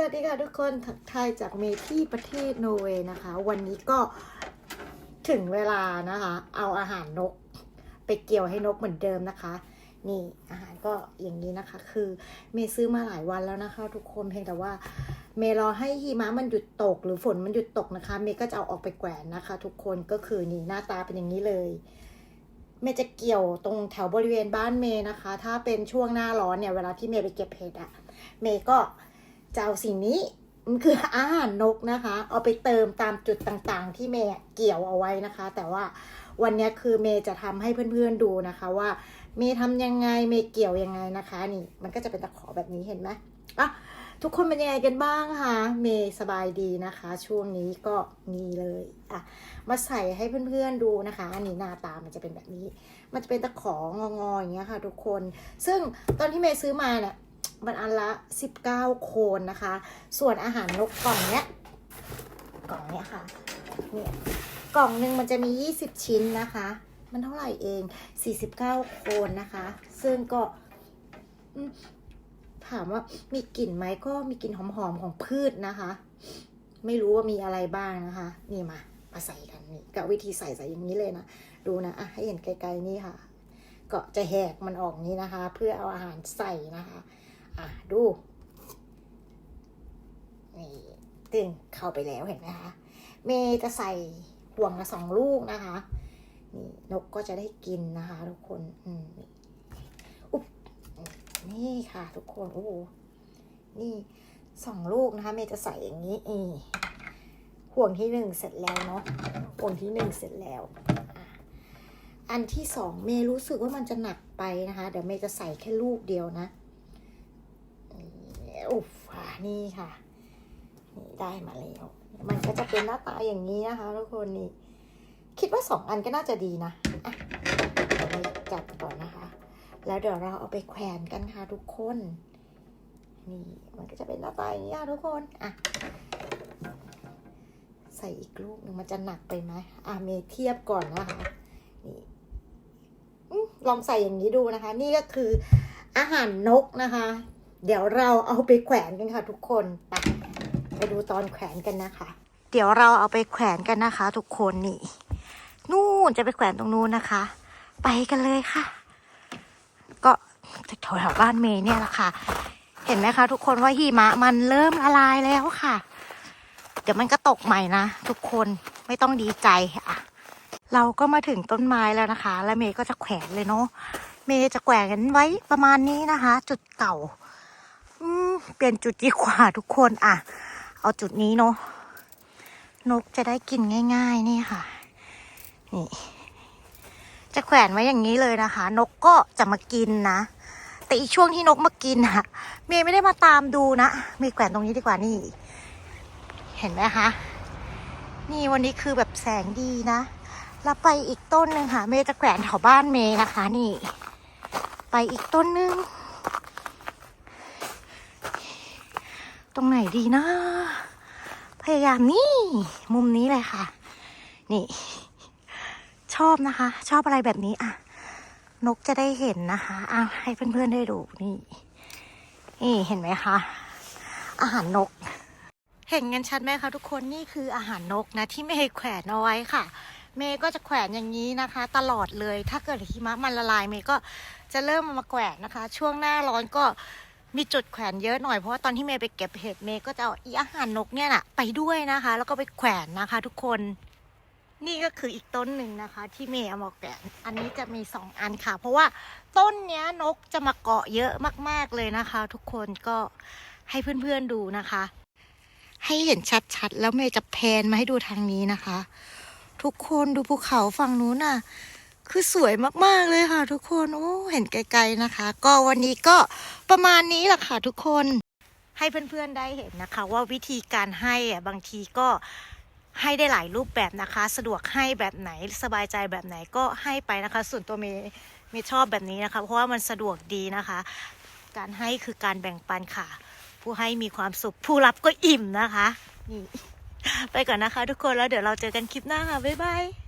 สวัสดีค่ะทุกคนทักทายจากเมที่ประเทศโนเวย์นะคะ วันนี้ก็ถึงเวลานะคะ เอาอาหารนก ไปเกี่ยวให้นกเหมือนเดิมนะคะ นี่อาหารก็อย่างนี้นะคะ คือเมย์ซื้อมาหลายวันแล้วนะคะ ทุกคนเพียงแต่ว่า เมย์รอให้หิมะมันหยุดตก หรือฝนมันหยุดตกนะคะ เมย์ก็จะเอาออกไปแขวนนะคะ ทุกคนก็คือนี่หน้าตาเป็นอย่างนี้เลยเมย์จะเกี่ยวตรงแถวบริเวณบ้านเมย์นะคะ ถ้าเป็นช่วงหน้าร้อนเนี่ย เวลาที่เมย์ไปเก็บเห็ดอะเมย์ก็ จะเอาสิ่งนี้มันคืออาหารนกนะคะ เอาไปเติมตามจุดต่างๆ ที่เมย์เกี่ยวเอาไว้นะคะ แต่ว่าวันนี้คือเมย์จะทำให้เพื่อนๆดูนะคะ ว่าเมย์ทำยังไงเมย์เกี่ยวยังไงนะคะ นี่มันก็จะเป็นตะขอแบบนี้เห็นไหมอะทุกคนเป็นยังไงกันบ้างคะเมย์สบายดีนะคะ ช่วงนี้ก็นี่เลยอะมาใส่ให้เพื่อนๆดูนะคะอันนี้หน้าตามันจะเป็นแบบนี้ มันจะเป็นตะขององอๆอย่างเงี้ยค่ะ ทุกคน ซึ่งตอนที่เมย์ซื้อมาเนี่ย มันอันละ 19 โคนนะคะ ส่วนอาหารนกกล่องเนี้ยกล่องเนี้ยค่ะเนี่ยกล่องหนึ่งมันจะมี 20 ชิ้นนะคะ มันเท่าไหร่เอง 49 โคนนะคะ ซึ่งก็ถามว่ามีกลิ่นไหมก็มีกลิ่นหอมๆของพืชนะคะ ไม่รู้ว่ามีอะไรบ้างนะคะ นี่มามาใส่กันนี่กับวิธีใส่ใส่อย่างนี้เลยนะดูนะอะให้เห็นไกลๆนี่ค่ะ ก็จะแหกมันออกนี้นะคะ เพื่อเอาอาหารใส่นะคะ อะดูนี่ตึงเข้าไปแล้วเห็นไหมคะเมย์จะใส่ห่วงละสองลูกนะคะนี่นกก็จะได้กินนะคะ ทุกคนอืมนี่อุ๊บนี่ค่ะ ทุกคนโอ้หนี่สองลูกนะคะเมย์จะใส่อย่างนี้นี่ห่วงที่หนึ่งเสร็จแล้วเนาะห่วงที่หนึ่งเสร็จแล้ว อันที่สองเมย์รู้สึกว่ามันจะหนักไปนะคะ เดี๋ยวเมย์จะใส่แค่ลูกเดียวนะ นี่ค่ะนี่ได้มาแล้วมันก็จะเป็นหน้าตาอย่างนี้นะคะทุกคนนี่คิดว่าสองอันก็น่าจะดีนะอะเราไปจัดก่อนนะคะ แล้วเดี๋ยวเราเอาไปแขวนกันค่ะทุกคนนี่มันก็จะเป็นหน้าตาอย่างนี้ค่ะทุกคนอะใส่อีกลูกหนึ่งมันจะหนักไปไหมอะเมเทียบก่อนนะคะนี่ลองใส่อย่างนี้ดูนะคะ นี่ก็คืออาหารนกนะคะ เดี๋ยวเราเอาไปแขวนกันค่ะ ทุกคนไปไปดูตอนแขวนกันนะคะ เดี๋ยวเราเอาไปแขวนกันนะคะ ทุกคนนี่นู่นจะไปแขวนตรงนู้นนะคะ ไปกันเลยค่ะ ก็แถวๆบ้านเมย์เนี่ยแหละค่ะ เห็นไหมคะ ทุกคนว่าหิมะมันเริ่มละลายแล้วค่ะ เดี๋ยวมันก็ตกใหม่นะทุกคนไม่ต้องดีใจอะ เราก็มาถึงต้นไม้แล้วนะคะ แล้วเมย์ก็จะแขวนเลยเนาะเมย์จะแขวนไว้ประมาณนี้นะคะ จุดเก่า เปลี่ยนจุดดีกว่าทุกคนอะ เอาจุดนี้เนาะนกจะได้กินง่าย ๆ นี่ค่ะ นี่ จะแขวนไว้อย่างนี้เลยนะคะ นกก็จะมากินนะ แต่อีกช่วงที่นกมากินอะเมย์ไม่ได้มาตามดูนะเมย์แขวนตรงนี้ดีกว่านี่ เห็นไหมคะ นี่วันนี้คือแบบแสงดีนะแล้วไปอีกต้นหนึ่งค่ะ เมย์จะแขวนแถวบ้านเมย์นะคะ นี่ ไปอีกต้นหนึ่ง ตรงไหนดีนะ พยายามนี่ มุมนี้เลยค่ะ นี่ ชอบนะคะ ชอบอะไรแบบนี้อะ นกจะได้เห็นนะคะอะให้เพื่อนๆได้ดูนี่ นี่เห็นไหมคะ อาหารนก เห็นกันชัดไหมคะทุกคนนี่คืออาหารนกนะ ที่เมย์แขวนเอาไว้ค่ะเมย์ก็จะแขวนอย่างนี้นะคะ ตลอดเลย ถ้าเกิดหิมะมันละลายเมย์ก็จะเริ่มมาแขวนนะคะ ช่วงหน้าร้อนก็ มีจุดแขวนเยอะหน่อยเพราะว่าตอนที่เมย์ไปเก็บเห็ดเมย์ก็จะเอาอีอาหารนกเนี่ยน่ะไปด้วยนะคะ แล้วก็ไปแขวนนะคะ ทุกคนนี่ก็คืออีกต้นหนึ่งนะคะ ที่เมย์เอามาแขวนอันนี้จะมีสองอันค่ะ เพราะว่าต้นเนี้ยนกจะมาเกาะเยอะมาก ๆเลยนะคะ ทุกคนก็ให้เพื่อนๆดูนะคะ ให้เห็นชัดๆ แล้วเมย์จะแพนมาให้ดูทางนี้นะคะ ทุกคนดูภูเขาฝั่งนู้นน่ะ คือสวยมากๆเลยค่ะ ทุกคนโอ้เห็นไกลๆนะคะ ก็วันนี้ก็ประมาณนี้แหละค่ะทุกคนให้เพื่อนๆได้เห็นนะคะ ว่าวิธีการให้อะบางทีก็ให้ได้หลายรูปแบบนะคะ สะดวกให้แบบไหนสบายใจแบบไหนก็ให้ไปนะคะ ส่วนตัวเมย์เมย์ชอบแบบนี้นะคะ เพราะว่ามันสะดวกดีนะคะ การให้คือการแบ่งปันค่ะ ผู้ให้มีความสุข ผู้รับก็อิ่มนะคะนี่ไปก่อนนะคะ ทุกคนแล้วเดี๋ยวเราเจอกันคลิปหน้าค่ะบ๊ายบาย